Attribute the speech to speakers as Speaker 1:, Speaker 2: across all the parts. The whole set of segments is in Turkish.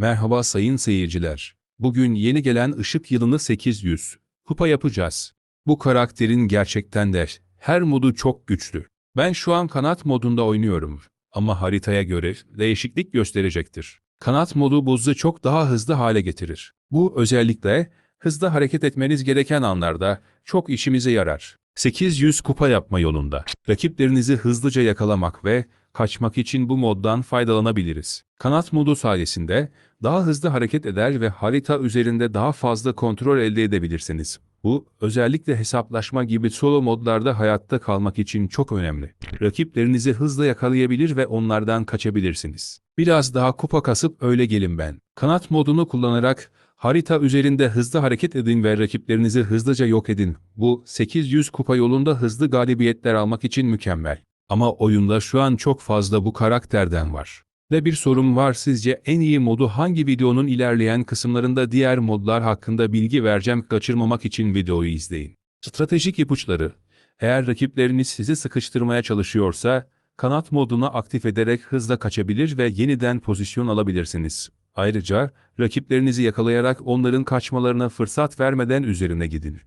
Speaker 1: Merhaba sayın seyirciler. Bugün yeni gelen ışık yılını 800 kupa yapacağız. Bu karakterin gerçekten de her modu çok güçlü. Ben şu an kanat modunda oynuyorum ama haritaya göre değişiklik gösterecektir. Kanat modu buzzu çok daha hızlı hale getirir. Bu özellikle hızlı hareket etmeniz gereken anlarda çok işimize yarar. 800 kupa yapma yolunda rakiplerinizi hızlıca yakalamak ve kaçmak için bu moddan faydalanabiliriz. Kanat modu sayesinde daha hızlı hareket eder ve harita üzerinde daha fazla kontrol elde edebilirsiniz. Bu özellikle hesaplaşma gibi solo modlarda hayatta kalmak için çok önemli. Rakiplerinizi hızla yakalayabilir ve onlardan kaçabilirsiniz. Biraz daha kupa kasıp öyle gelin ben. Kanat modunu kullanarak harita üzerinde hızlı hareket edin ve rakiplerinizi hızlıca yok edin. Bu 800 kupa yolunda hızlı galibiyetler almak için mükemmel. Ama oyunda şu an çok fazla bu karakterden var. Ve bir sorum var sizce en iyi modu hangi videonun ilerleyen kısımlarında diğer modlar hakkında bilgi vereceğim kaçırmamak için videoyu izleyin. Stratejik ipuçları Eğer rakipleriniz sizi sıkıştırmaya çalışıyorsa kanat modunu aktif ederek hızla kaçabilir ve yeniden pozisyon alabilirsiniz. Ayrıca rakiplerinizi yakalayarak onların kaçmalarına fırsat vermeden üzerine gidin.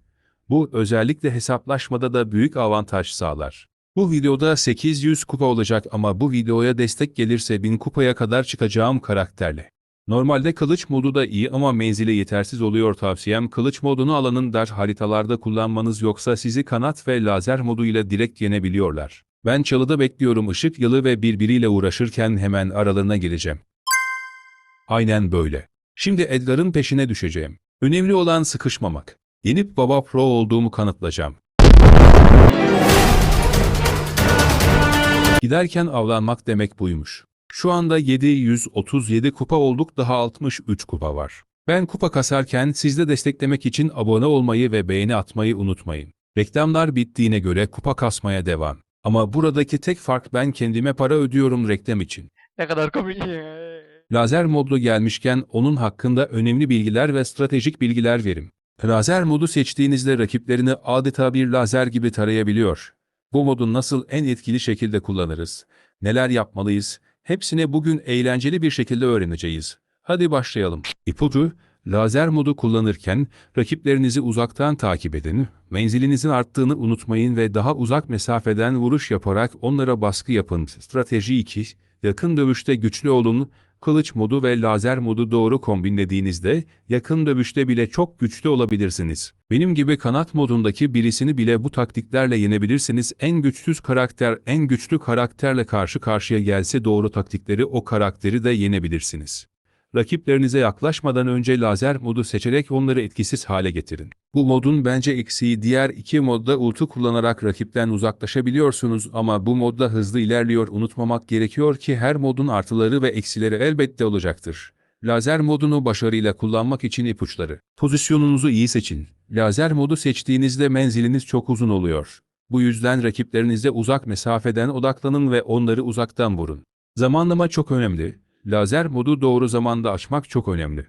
Speaker 1: Bu özellikle hesaplaşmada da büyük avantaj sağlar. Bu videoda 800 kupa olacak ama bu videoya destek gelirse 1000 kupaya kadar çıkacağım karakterle. Normalde kılıç modu da iyi ama menzili yetersiz oluyor tavsiyem kılıç modunu alanın dar haritalarda kullanmanız yoksa sizi kanat ve lazer modu ile direkt yenebiliyorlar. Ben çalıda bekliyorum ışık yılı ve birbiriyle uğraşırken hemen aralarına geleceğim. Aynen böyle. Şimdi Edgar'ın peşine düşeceğim. Önemli olan sıkışmamak. Yenip baba pro olduğumu kanıtlayacağım. Giderken avlanmak demek buymuş. Şu anda 737 kupa olduk daha 63 kupa var. Ben kupa kasarken siz de desteklemek için abone olmayı ve beğeni atmayı unutmayın. Reklamlar bittiğine göre kupa kasmaya devam. Ama buradaki tek fark ben kendime para ödüyorum reklam için.
Speaker 2: Ne kadar komik.
Speaker 1: Lazer modlu gelmişken onun hakkında önemli bilgiler ve stratejik bilgiler verim. Lazer modu seçtiğinizde rakiplerini adeta bir lazer gibi tarayabiliyor. Bu modu nasıl en etkili şekilde kullanırız? Neler yapmalıyız? Hepsini bugün eğlenceli bir şekilde öğreneceğiz. Hadi başlayalım. İpucu, lazer modu kullanırken rakiplerinizi uzaktan takip edin, menzilinizin arttığını unutmayın ve daha uzak mesafeden vuruş yaparak onlara baskı yapın. Strateji 2, yakın dövüşte güçlü olun, kılıç modu ve lazer modu doğru kombinlediğinizde yakın dövüşte bile çok güçlü olabilirsiniz. Benim gibi kanat modundaki birisini bile bu taktiklerle yenebilirsiniz. En güçsüz karakter en güçlü karakterle karşı karşıya gelse doğru taktikleri o karakteri de yenebilirsiniz. Rakiplerinize yaklaşmadan önce lazer modu seçerek onları etkisiz hale getirin. Bu modun bence eksiği diğer iki modda ultu kullanarak rakipten uzaklaşabiliyorsunuz ama bu modda hızlı ilerliyor unutmamak gerekiyor ki her modun artıları ve eksileri elbette olacaktır. Lazer modunu başarıyla kullanmak için ipuçları. Pozisyonunuzu iyi seçin. Lazer modu seçtiğinizde menziliniz çok uzun oluyor. Bu yüzden rakiplerinize uzak mesafeden odaklanın ve onları uzaktan vurun. Zamanlama çok önemli. Lazer modu doğru zamanda açmak çok önemli.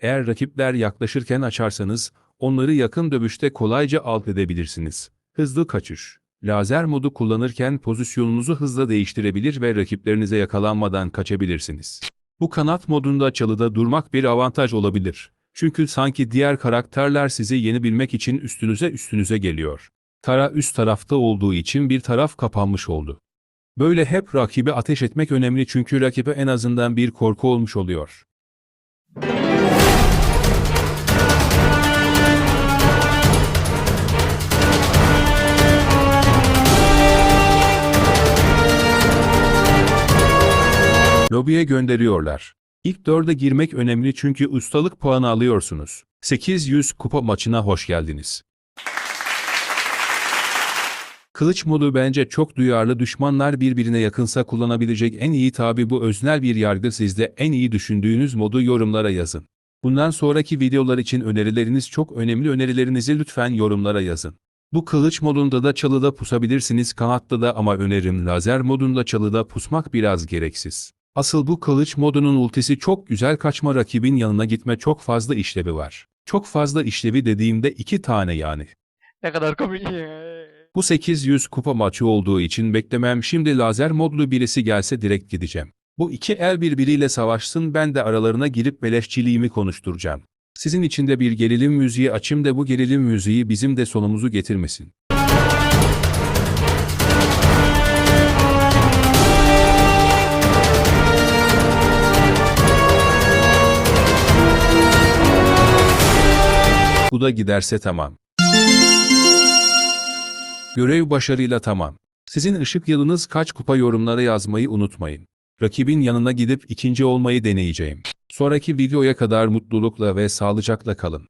Speaker 1: Eğer rakipler yaklaşırken açarsanız, onları yakın dövüşte kolayca alt edebilirsiniz. Hızlı kaçış. Lazer modu kullanırken pozisyonunuzu hızla değiştirebilir ve rakiplerinize yakalanmadan kaçabilirsiniz. Bu kanat modunda çalıda durmak bir avantaj olabilir. Çünkü sanki diğer karakterler sizi yenebilmek için üstünüze üstünüze geliyor. Tara üst tarafta olduğu için bir taraf kapanmış oldu. Böyle hep rakibe ateş etmek önemli çünkü rakibe en azından bir korku olmuş oluyor. Lobiye gönderiyorlar. İlk dörde girmek önemli çünkü ustalık puanı alıyorsunuz. 800 kupa maçına hoş geldiniz. Kılıç modu bence çok duyarlı düşmanlar birbirine yakınsa kullanabilecek en iyi tabi bu öznel bir yargı sizde en iyi düşündüğünüz modu yorumlara yazın. Bundan sonraki videolar için önerileriniz çok önemli önerilerinizi lütfen yorumlara yazın. Bu kılıç modunda da çalıda pusabilirsiniz kanatta da ama önerim lazer modunda çalıda pusmak biraz gereksiz. Asıl bu kılıç modunun ultisi çok güzel kaçma rakibin yanına gitme çok fazla işlevi var. Çok fazla işlevi dediğimde iki tane yani.
Speaker 2: Ne kadar komik.
Speaker 1: Bu 800 kupa maçı olduğu için beklemem şimdi lazer modlu birisi gelse direkt gideceğim. Bu iki el birbiriyle savaşsın ben de aralarına girip beleşçiliğimi konuşturacağım. Sizin için de bir gerilim müziği açım da bu gerilim müziği bizim de sonumuzu getirmesin. Bu da giderse tamam. Görev başarıyla tamam. Sizin ışık yılınız kaç kupa yorumlara yazmayı unutmayın. Rakibin yanına gidip ikinci olmayı deneyeceğim. Sonraki videoya kadar mutlulukla ve sağlıcakla kalın.